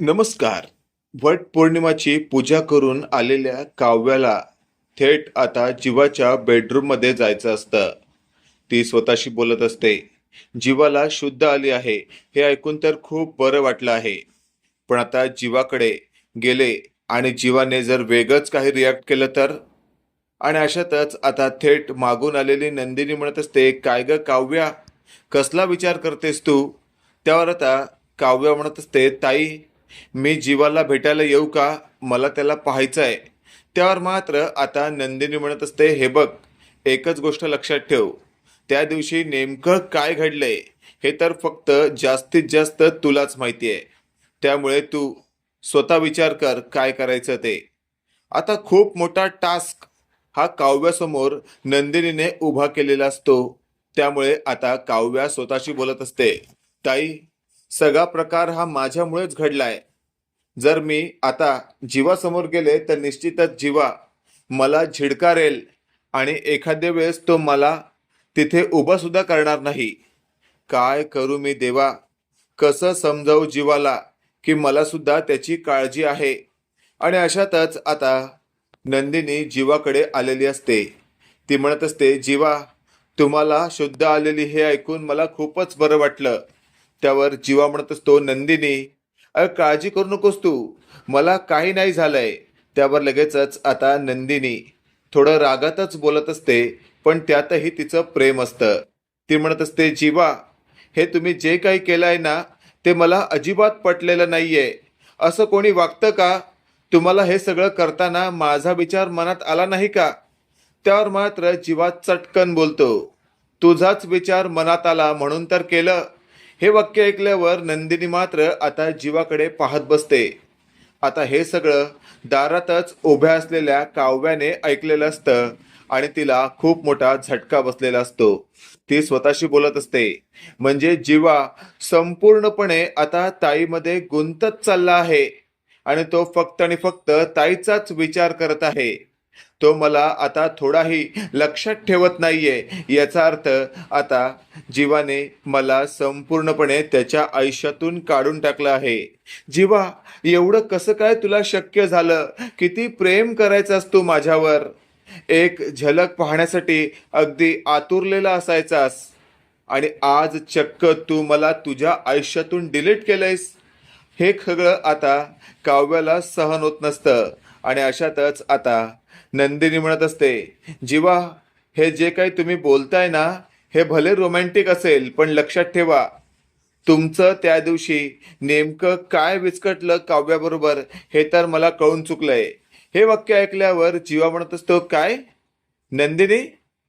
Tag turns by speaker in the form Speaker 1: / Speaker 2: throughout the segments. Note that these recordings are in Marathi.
Speaker 1: नमस्कार. वट पौर्णिमाची पूजा करून आलेल्या काव्याला थेट आता जीवाच्या बेडरूममध्ये जायचं असतं. ती स्वतःशी बोलत असते जीवाला शुद्ध आली आहे हे ऐकून तर खूप बरं वाटलं आहे. पण आता जीवाकडे गेले आणि जीवाने जर वेगच काही रिॲक्ट केलं तर? आणि अशातच आता थेट मागून आलेली नंदिनी म्हणत असते काय ग काव्या कसला विचार करतेस तू? त्यावर आता काव्या म्हणत असते ताई मी जीवाला भेटायला येऊ का? मला त्याला पाहायचं आहे त्यावर मात्र आता नंदिनी म्हणत असते हे बघ एकच गोष्ट लक्षात ठेव. त्या दिवशी नेमकं काय घडलंय हे तर फक्त जास्तीत जास्त तुलाच माहिती आहे त्यामुळे तू स्वतः विचार कर काय करायचं ते. आता खूप मोठा टास्क हा काव्यासमोर नंदिनीने उभा केलेला असतो. त्यामुळे आता काव्या स्वतःशी बोलत असते ताई सगळा प्रकार हा माझ्यामुळेच घडलाय. जर मी आता जीवासमोर गेले तर निश्चितच जीवा मला झिडकारेल आणि एखाद्या वेळेस तो मला तिथे उभा सुद्धा करणार नाही. काय करू मी देवा? कसं समजावू जीवाला की मला सुद्धा त्याची काळजी आहे? आणि अशातच आता नंदिनी जीवाकडे आलेली असते. ती म्हणत असते जीवा तुम्हाला शुद्ध आलेली हे ऐकून मला खूपच बरं वाटलं. त्यावर जीवा म्हणत असतो नंदिनी. अ काळजी करू नकोस तू. मला काही नाही झालंय. त्यावर लगेचच आता नंदिनी. थोडं रागातच बोलत असते पण त्यातही तिचं प्रेम असतं. ती म्हणत असते जीवा हे तुम्ही जे काही केलंय ना ते मला अजिबात पटलेलं नाहीये. असं कोणी वागतं का? तुम्हाला हे सगळं करताना माझा विचार मनात आला नाही का? त्यावर मात्र जीवा चटकन बोलतो. तुझाच विचार मनात आला म्हणून तर केलं. हे वाक्य ऐकल्यावर नंदिनी मात्र आता जीवाकडे पाहत बसते. आता हे सगळं दारातच उभ्या असलेल्या काव्याने ऐकलेलं असतं आणि तिला खूप मोठा झटका बसलेला असतो. ती स्वतःशी बोलत असते. म्हणजे जीवा संपूर्णपणे आता ताईमध्ये गुंतत चालला आहे आणि तो फक्त आणि फक्त ताईचाच विचार करत आहे. तो मला आता थोडाही लक्षात ठेवत नाहीये. याचा अर्थ आता जीवाने मला संपूर्णपणे त्याच्या आयुष्यातून काढून टाकलं आहे. जीवा एवढं कसं काय तुला शक्य झालं? किती प्रेम करायचास तू माझ्यावर? एक झलक पाहण्यासाठी अगदी आतुरलेला असायचास. आणि आज चक्क तू मला तुझ्या आयुष्यातून डिलीट केलंयस. हे सगळं आता काव्याला सहन होत नसतं. आणि अशातच आता नंदिनी म्हणत असते जीवा हे जे काही तुम्ही बोलताय ना हे भले रोमॅन्टिक असेल पण लक्षात ठेवा. तुमचं त्या दिवशी नेमकं काय विस्कटलं काव्याबरोबर हे तर मला कळून चुकलंय. हे वाक्य ऐकल्यावर जीवा म्हणत असतो काय? नंदिनी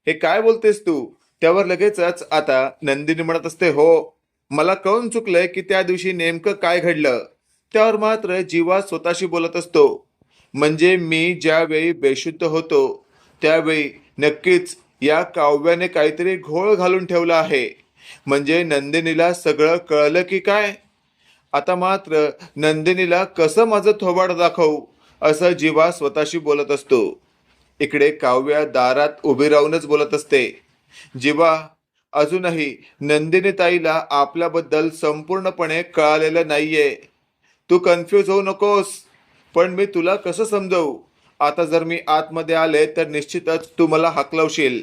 Speaker 1: हे काय बोलतेस तू? त्यावर लगेचच आता नंदिनी म्हणत असते हो मला कळून चुकलंय की त्या दिवशी नेमकं काय घडलं. त्यावर मात्र जीवा स्वतःशी बोलत असतो म्हणजे मी ज्यावेळी बेशुद्ध होतो त्यावेळी नक्कीच या काव्याने काहीतरी घोळ घालून ठेवला आहे. म्हणजे नंदिनीला सगळं कळलं की काय? आता मात्र नंदिनीला कसं माझं थोबाड दाखवू असं जीवा स्वतःशी बोलत असतो. इकडे काव्या दारात उभी राहूनच बोलत असते. जीवा अजूनही नंदिनीताईला आपल्याबद्दल संपूर्णपणे कळालेलं नाहीये. तू कन्फ्यूज होऊ नकोस. पण मी तुला कसं समजवू? आता जर मी आतमध्ये आले तर निश्चितच तू मला हाकलवशील.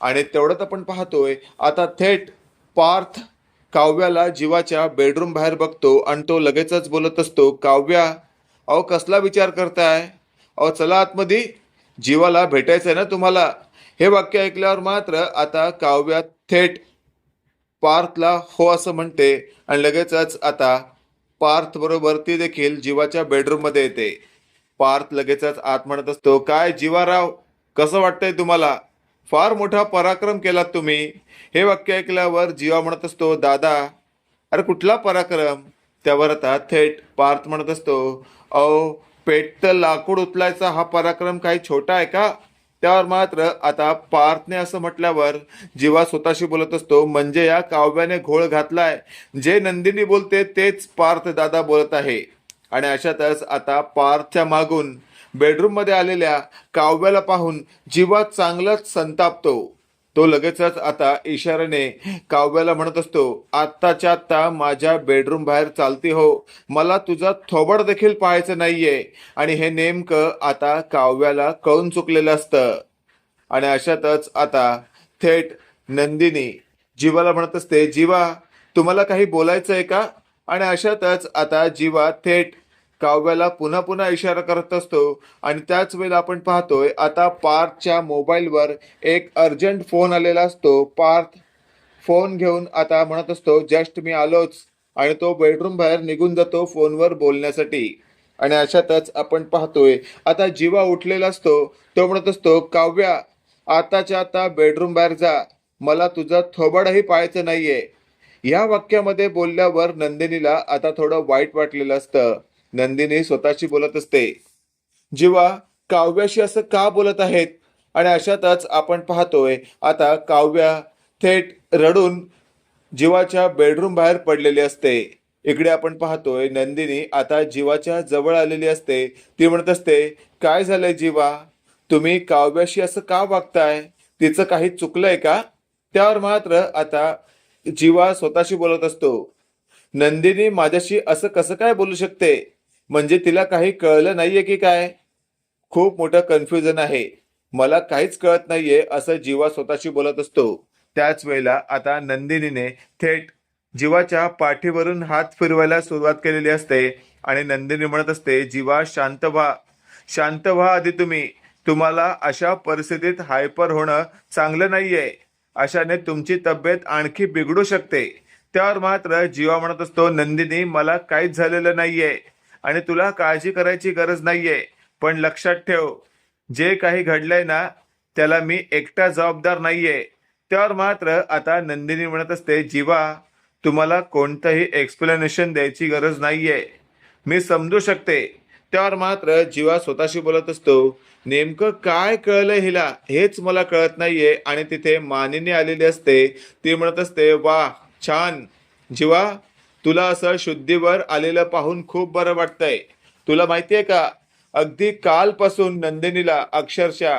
Speaker 1: आणि तेवढंच आपण पाहतोय. आता थेट पार्थ काव्याला जीवाच्या बेडरूम बाहेर बघतो आणि तो लगेचच बोलत असतो काव्या अहो कसला विचार करताय? अहो चला आतमध्ये. जीवाला भेटायचं आहे ना तुम्हाला. हे वाक्य ऐकल्यावर मात्र आता काव्या थेट पार्थला हो असं म्हणते आणि लगेचच आता पार्थ बरोबर ती देखील जीवाच्या बेडरूममध्ये येते. पार्थ लगेचच आत म्हणत असतो. काय जीवाराव कसं वाटतंय तुम्हाला? फार मोठा पराक्रम केलात तुम्ही. हे वाक्य ऐकल्यावर जीवा म्हणत असतो दादा अरे कुठला पराक्रम? त्यावर आता थेट पार्थ म्हणत असतो अहो पेटतं लाकूड उचलायचा हा पराक्रम काही छोटा आहे का? त्यावर मात्र आता पार्थने असं म्हटल्यावर जीवा स्वतःशी बोलत असतो म्हणजे या काव्याने घोळ घातलाय. जे नंदिनी बोलते तेच पार्थ दादा बोलत आहे. आणि अशातच आता पार्थच्या मागून बेडरूममध्ये आलेल्या काव्याला पाहून जीवा चांगलाच संतापतो. तो लगेचच आता इशाराने काव्याला म्हणत असतो आत्ताच्या आत्ता माझ्या बेडरूम बाहेर चालती हो. मला तुझा थोबड देखील पाहायचं नाहीये. आणि हे नेमकं आता काव्याला कळून चुकलेलं असतं. आणि अशातच आता थेट नंदिनी जीवाला म्हणत असते जीवा तुम्हाला काही बोलायचं आहे का? आणि अशातच आता जीवा थेट काव्याला पुन्हा पुन्हा इशारा करत असतो आणि त्याच वेळेला आपण पाहतोय आता पार्थच्या मोबाईलवर एक अर्जंट फोन आलेला असतो. पार्थ फोन घेऊन आता म्हणत असतो जस्ट मी आलोच. आणि तो बेडरूम बाहेर निघून जातो फोनवर बोलण्यासाठी. आणि अशातच आपण पाहतोय आता जीवा उठलेला असतो. तो म्हणत असतो काव्या आताच्या आता बेडरूम बाहेर जा. मला तुझा थोबाडही पाहायचं नाहीये. या वाक्यामध्ये बोलल्यावर नंदिनीला आता थोडं वाईट वाटलेलं असतं. नंदिनी स्वतःशी बोलत असते. जीवा काव्याशी असं का बोलत आहेत? आणि अशातच आपण पाहतोय आता काव्या थेट रडून जीवाच्या बेडरूम बाहेर पडलेली असते. इकडे आपण पाहतोय नंदिनी आता जीवाच्या जवळ आलेली असते. ती म्हणत असते काय झालंय जीवा? तुम्ही काव्याशी असं का वागताय? तिचं काही चुकलंय का? त्यावर मात्र आता जीवा स्वतःशी बोलत असतो. नंदिनी माझ्याशी असं कसं काय बोलू शकते? म्हणजे तिला काही कळलं नाहीये की काय? खूप मोठं कन्फ्युजन आहे. मला काहीच कळत नाहीये असं जीवा स्वतःशी बोलत असतो. त्याच वेळेला आता नंदिनीने थेट जीवाच्या पाठीवरून हात फिरवायला सुरुवात केलेली असते आणि नंदिनी म्हणत असते जीवा शांत व्हा. शांत व्हा आधी तुम्ही. तुम्हाला अशा परिस्थितीत हायपर होणं चांगलं नाहीये. अशाने तुमची तब्येत आणखी बिघडू शकते. त्यावर मात्र जीवा म्हणत असतो नंदिनी मला काहीच झालेलं नाहीये. आणि तुला काळजी करायची गरज नाहीये. पण लक्षात ठेव जे काही घडलंय ना त्याला मी एकटा जबाबदार नाहीये. त्यावर मात्र आता नंदिनी म्हणत असते जीवा तुम्हाला कोणतंही एक्सप्लेनेशन द्यायची गरज नाहीये. मी समजू शकते. त्यावर मात्र जीवा स्वतःशी बोलत असतो नेमकं काय कळलं हिला? हेच मला कळत नाहीये. आणि तिथे मानिनी आलेली असते ती म्हणत असते वा छान. जीवा तुला असं शुद्धीवर आलेलं पाहून खूप बरं वाटतंय. तुला माहितीये का? अगदी कालपासून नंदिनीला अक्षरशः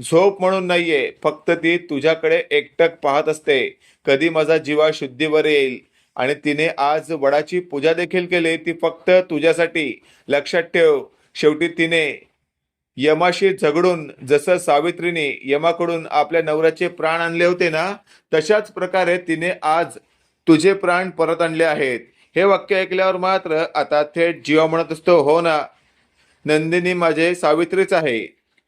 Speaker 1: झोप म्हणून नाहीये. फक्त ती तुझ्याकडे एकटक पाहत असते. कधी माझा जीवा शुद्धीवर येईल. आणि तिने आज वडाची पूजा देखील केली. ती फक्त तुझ्यासाठी. लक्षात ठेव. शेवटी तिने यमाशी झगडून जसं सावित्रीने यमाकडून आपल्या नवऱ्याचे प्राण आणले होते ना तशाच प्रकारे तिने आज तुझे प्राण परत आणले आहेत. हे वाक्य ऐकल्यावर मात्र आता थेट जीवा म्हणत असतो हो ना? नंदिनी माझे सावित्रीच आहे.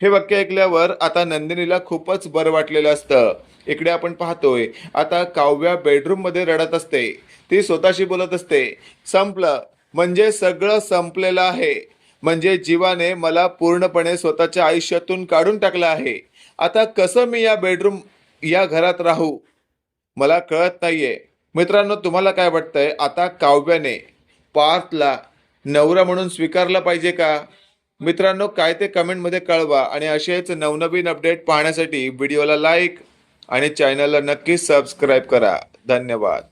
Speaker 1: हे वाक्य ऐकल्यावर आता नंदिनीला खूपच बरं वाटलेलं असतं. इकडे आपण पाहतोय आता काव्या बेडरूममध्ये रडत असते. ती स्वतःशी बोलत असते संपलं. म्हणजे सगळं संपलेलं आहे. म्हणजे जीवाने मला पूर्णपणे स्वतःच्या आयुष्यातून काढून टाकलं आहे. आता कसं मी या बेडरूम या घरात राहू? मला कळत नाहीये. मित्रांनो तुम्हाला काय वाटतंय? आता काव्याने पार्थला नवरा म्हणून स्वीकारला पाहिजे का? मित्रांनो काय ते कमेंटमध्ये कळवा आणि असेच नवनवीन अपडेट पाहण्यासाठी व्हिडिओला लाईक आणि चॅनलला नक्की सबस्क्राईब करा. धन्यवाद.